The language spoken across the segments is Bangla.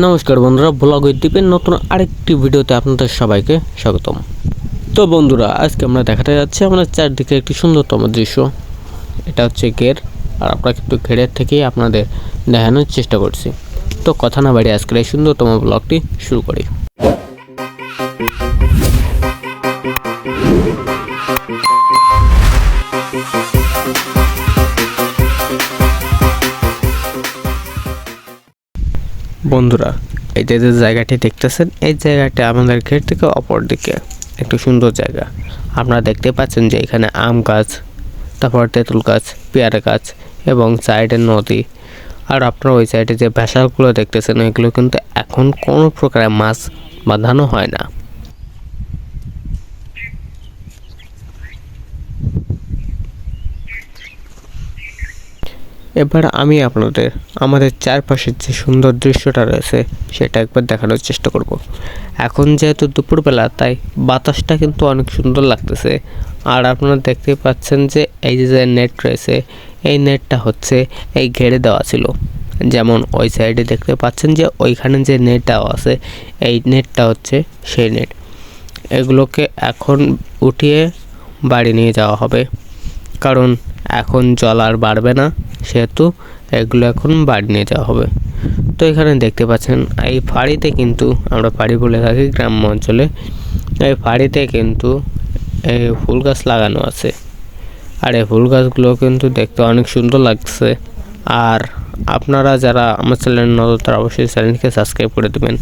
নমস্কার বন্ধুরা ব্লগ দ্বীপের নতুন আরেকটি ভিডিওতে আপনাদের সবাইকে স্বাগতম। তো বন্ধুরা, আজকে আমরা দেখাতে যাচ্ছি আমাদের চারদিকে একটি সুন্দরতম দৃশ্য। এটা হচ্ছে ঘের, আর আমরা কিন্তু ঘেরের থেকেই আপনাদের দেখানোর চেষ্টা করছি। তো কথা না বাড়ি আজকের এই সুন্দরতম ব্লগটি শুরু করি। বন্ধুরা, এই যে জায়গাটি দেখতেছেন, এই জায়গাটা আমাদের ঘের থেকে অপর দিকে একটু সুন্দর জায়গা। আপনারা দেখতে পাচ্ছেন যে এখানে আম গাছ, তারপর তেঁতুল গাছ, পেয়ারা গাছ এবং সাইডে নদী। আর আপনারা ওই সাইডে যে ভেসালগুলো দেখতেছেন, ওইগুলো কিন্তু এখন কোনো প্রকারের মাছ বাঁধানো হয় না। এবার আমি আপনাদের আমাদের চারপাশের যে সুন্দর দৃশ্যটা রয়েছে, সেটা একবার দেখানোর চেষ্টা করব। এখন যেহেতু দুপুরবেলা, তাই বাতাসটা কিন্তু অনেক সুন্দর লাগতেছে। আর আপনারা দেখতে পাচ্ছেন যে এই যে নেট রয়েছে, এই নেটটা হচ্ছে এই ঘেরে দেওয়া ছিল। যেমন ওই সাইডে দেখতে পাচ্ছেন যে ওইখানে যে নেট দেওয়া আছে, এই নেটটা হচ্ছে সেই নেট। এগুলোকে এখন উঠিয়ে বাড়ি নিয়ে যাওয়া হবে। কারণ এখন জল আর বাড়বে না, সেহেতু এগুলো এখন বাড়ি নিয়ে যাওয়া হবে। তো এখানে দেখতে পাচ্ছেন, এই ফাড়িতে কিন্তু আমরা ফাড়ি বলে থাকি গ্রাম্য অঞ্চলে, এই ফাড়িতে কিন্তু এই ফুল গাছ লাগানো আছে। আর এই ফুল গাছগুলো কিন্তু দেখতে অনেক সুন্দর লাগছে। আর আপনারা যারা আমার চ্যানেল নজর তারা অবশ্যই চ্যানেলকে সাবস্ক্রাইব করে দেবেন।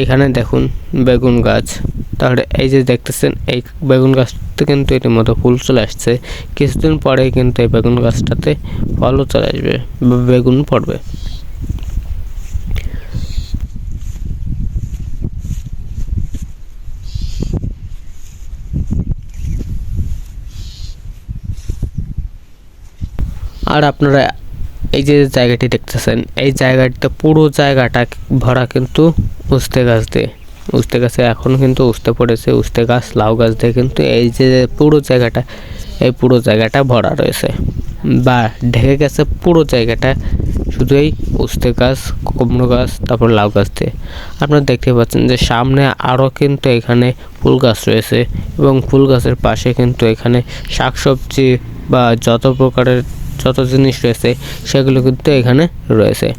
এখানে দেখুন বেগুন গাছ। তাহলে এই যে দেখতেছেন, এই বেগুন গাছটা কিন্তু ইতিমধ্যে ফুল চলে আসছে। কিছুদিন পরে কিন্তু এই বেগুন গাছটাতে ফলও চলে আসবে বেগুন পড়বে। আর আপনারা এই যে জায়গাটি দেখতেছেন, এই জায়গাটিতে পুরো জায়গাটা ভরা কিন্তু উস্তে গাছ দিয়ে। উস্তে গাছে এখন কিন্তু উস্তে পড়েছে, উস্তে গাছ, লাউ গাছ দিয়ে কিন্তু এই যে পুরো জায়গাটা, এই পুরো জায়গাটা ভরা রয়েছে। বা ঢেকে গেছে পুরো জায়গাটা, শুধু এই উস্তে গাছ, কুমড়ো গাছ, তারপর লাউ গাছ দিয়ে। আপনারা দেখতে পাচ্ছেন যে সামনে আরও কিন্তু এখানে ফুল গাছ রয়েছে এবং ফুল গাছের পাশে কিন্তু এখানে শাকসবজি বা যত প্রকারের যত জিনিস রয়েছে, সেগুলো কিন্তু এখানে রয়েছে।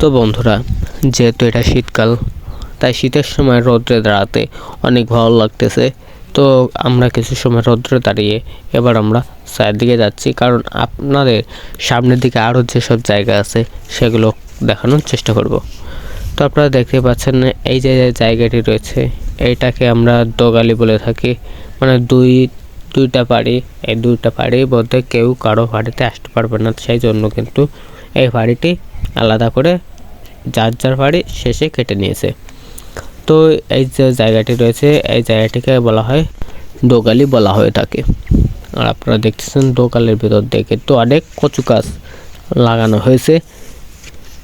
তো বন্ধুরা, যেহেতু এটা শীতকাল, তাই শীতের সময় রৌদ্রে দাঁড়াতে অনেক ভালো লাগতেছে। তো আমরা কিছু সময় রৌদ্রে দাঁড়িয়ে এবার আমরা চারদিকে যাচ্ছি। কারণ আপনাদের সামনের দিকে আরও যেসব জায়গা আছে, সেগুলো দেখানোর চেষ্টা করব। তো আপনারা দেখতে পাচ্ছেন এই যে জায়গাটি রয়েছে এইটাকে আমরা দোগালি বলে থাকি। মানে দুই, দুইটা বাড়ি, এই দুইটা পাড়ির মধ্যে কেউ কারও বাড়িতে আসতে পারবে না। সেই জন্য কিন্তু এই বাড়িটি আলাদা করে যার যার বাড়ি শেষে কেটে নিয়েছে। তো এই যে জায়গাটি রয়েছে, এই জায়গাটিকে বলা হয় দোগালি বলা হয়ে থাকে আর আপনারা দেখতেছেন দোকালের ভিতর দিয়ে কিন্তু অনেক কচু গাছ লাগানো হয়েছে।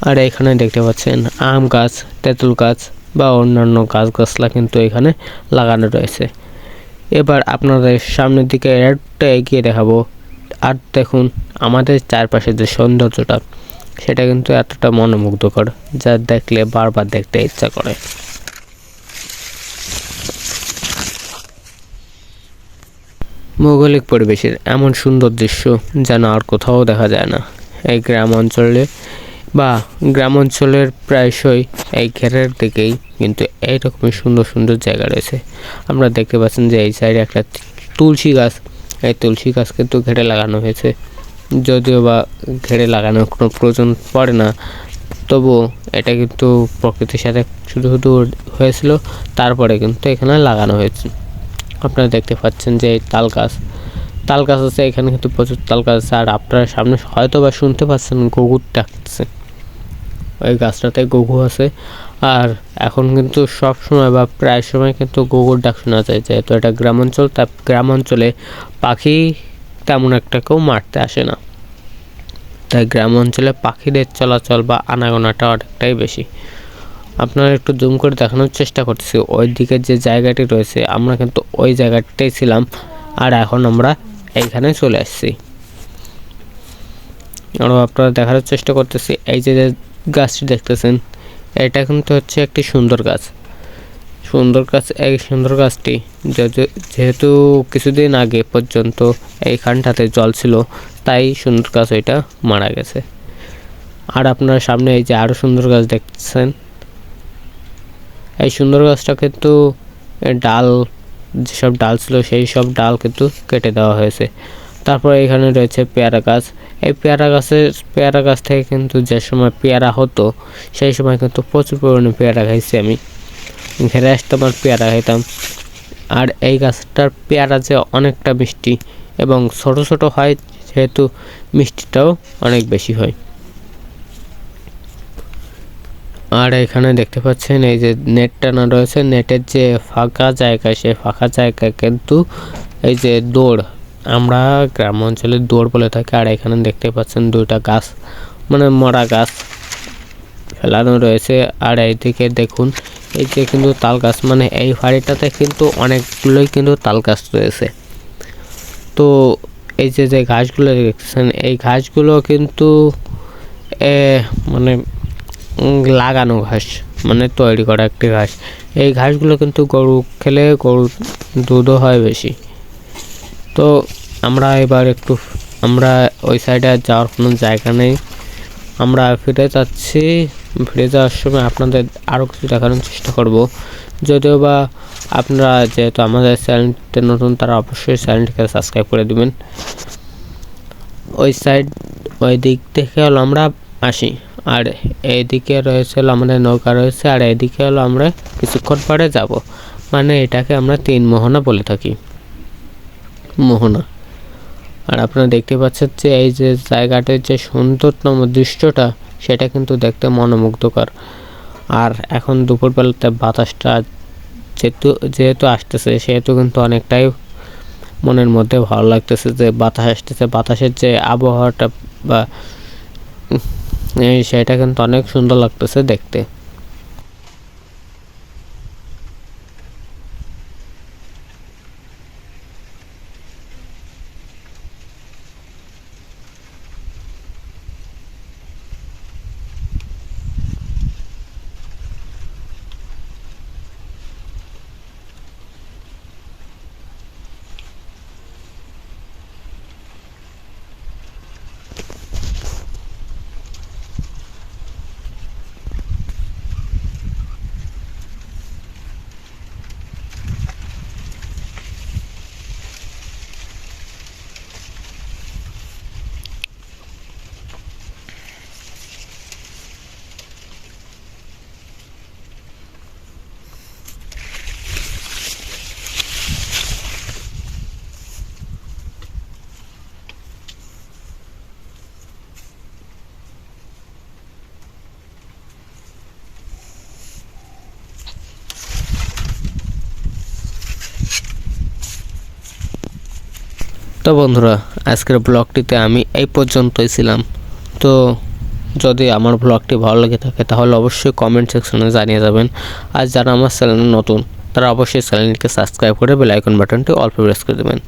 আর এখানে দেখতে পাচ্ছেন আম গাছ, তেঁতুল গাছ বা অন্যান্য গাছ গাছলা কিন্তু এখানে লাগানো রয়েছে। এবার আপনাদের সামনের দিকে একটা এগিয়ে দেখাবো। আর দেখুন আমাদের চারপাশে যে সৌন্দর্যটা, সেটা কিন্তু এতটা মনোমুগ্ধকর যা দেখলে বারবার দেখতে ইচ্ছা করে। ভৌগোলিক পরিবেশের এমন সুন্দর দৃশ্য যেন আর কোথাও দেখা যায় না। এই গ্রাম অঞ্চলে বা গ্রাম অঞ্চলের প্রায়শই এই ঘেরের দিকেই কিন্তু এইরকমই সুন্দর সুন্দর জায়গা রয়েছে। আমরা দেখতে পাচ্ছেন যে এই সাইডে একটা তুলসী গাছ। এই তুলসী গাছ কিন্তু ঘেরে লাগানো হয়েছে। যদিও বা ঘেরে লাগানোর কোনো প্রয়োজন পড়ে না, তবুও এটা কিন্তু প্রকৃতির সাথে শুধু শুধু হয়েছিল, তারপরে কিন্তু এখানে লাগানো হয়েছে। আপনারা দেখতে পাচ্ছেন যে তাল গাছ তাল গাছ আছে, এখানে কিন্তু প্রচুর তাল গাছ আছে, আর আপনারা সামনে হয়তো বা শুনতে পাচ্ছেন গগুর ডাকছে। ওই গাছটাতে গগু আছে, আর এখন কিন্তু সব সময় বা প্রায় সময় কিন্তু গগুর ডাক শোনা যায়, যেহেতু এটা গ্রামাঞ্চল, তা গ্রামাঞ্চলে পাখি তেমন একটা কেউ মারতে আসে না। তাই গ্রাম অঞ্চলে পাখিদের চলাচল বা আনাগোনাটা অনেকটাই বেশি। আপনারা একটু জুম করে দেখানোর চেষ্টা করছি ওই দিকের যে জায়গাটি রয়েছে, আমরা কিন্তু ওই জায়গাটাই ছিলাম। আর এখন আমরা এইখানে চলে আসছি। আরও আপনারা দেখার চেষ্টা করতেছি। এই যে গাছটি দেখতেছেন, এটা কিন্তু হচ্ছে একটি সুন্দর গাছ। সুন্দর গাছ, এই সুন্দর গাছটি যেহেতু কিছুদিন আগে পর্যন্ত এইখানটাতে জল ছিল, তাই সুন্দর গাছ ওইটা মারা গেছে। আর আপনার সামনে এই যে আরও সুন্দর গাছ দেখছেন এই সুন্দর গাছটা কিন্তু ডাল, যেসব ডাল ছিল সেই সব ডাল কিন্তু কেটে দেওয়া হয়েছে। তারপরে এখানে রয়েছে পেয়ারা গাছ। এই পেয়ারা গাছের পেয়ারা গাছ থেকে কিন্তু যে সময় পেয়ারা হতো, সেই সময় কিন্তু প্রচুর পরিমাণে পেয়ারা খাইছি আমি। ঘেরে আসতাম আর পেয়ারা খাইতাম। আর এই গাছটার পেয়ারা যে অনেকটা মিষ্টি এবং ছোট ছোট হয় যেহেতু মিষ্টিটাও অনেক বেশি হয়। আর এখানে দেখতে পাচ্ছেন এই যে নেট টানা রয়েছে, নেটের যে ফাঁকা জায়গা, সেই ফাঁকা জায়গায় কিন্তু এই যে দৌড়, আমরা গ্রাম অঞ্চলে দৌড় বলে থাকি। আর এখানে দেখতে পাচ্ছেন দুইটা গাছ মানে মরা গাছ ফেলানো রয়েছে। আর এইদিকে দেখুন, এই যে কিন্তু তাল গাছ মানে এই ফাড়িটাতে কিন্তু অনেকগুলোই কিন্তু তাল গাছ রয়েছে। তো এই যে যে ঘাসগুলো দেখছেন, এই ঘাসগুলো কিন্তু মানে লাগানো ঘাস মানে তৈরি করা একটি ঘাস। এই ঘাসগুলো কিন্তু গরু খেলে গরু দুধও হয় বেশি। তো আমরা এবার একটু, আমরা ওই সাইডে যাওয়ার কোনো জায়গা নেই। আমরা ফিরে যাচ্ছি। ফিরে যাওয়ার সময় আপনাদের আরও কিছু দেখানোর চেষ্টা করব। যদিও বা আপনারা যেহেতু আমাদের চ্যানেলতে নতুন, তারা অবশ্যই চ্যানেলটিকে সাবস্ক্রাইব করে দেবেন। ওই সাইড ওই দিক থেকে হলো আমরা আসি। আর এইদিকে রয়েছে হলো আমাদের নৌকা রয়েছে, আর এইদিকে হলো আমরা কিছুক্ষণ পরে যাব। মানে এটাকে আমরা তিন মোহনা বলে থাকি। মোহনা। আর আপনারা দেখতে পাচ্ছেন যে এই যে জায়গাটার যে সুন্দরতম দৃশ্যটা, সেটা কিন্তু দেখতে মনোমুগ্ধকর। আর এখন দুপুরবেলাতে বাতাসটা যেহেতু যেহেতু আসতেছে, সেহেতু কিন্তু অনেকটাই মনের মধ্যে ভালো লাগতেছে যে বাতাস আসতেছে। বাতাসের যে আবহাওয়াটা বা সেটা কিন্তু অনেক সুন্দর লাগতেছে দেখতে। তো বন্ধুরা, আজকের ব্লগটিতে আমি এই পর্যন্তই ছিলাম। তো যদি আমার ব্লগটি ভালো লেগে থাকে, তাহলে অবশ্যই কমেন্ট সেকশনে জানিয়ে যাবেন। আর যারা আমার চ্যানেলে নতুন, তারা অবশ্যই চ্যানেলটিকে সাবস্ক্রাইব করে বেল আইকন বাটনটি অল্প প্রেস করে দেবেন।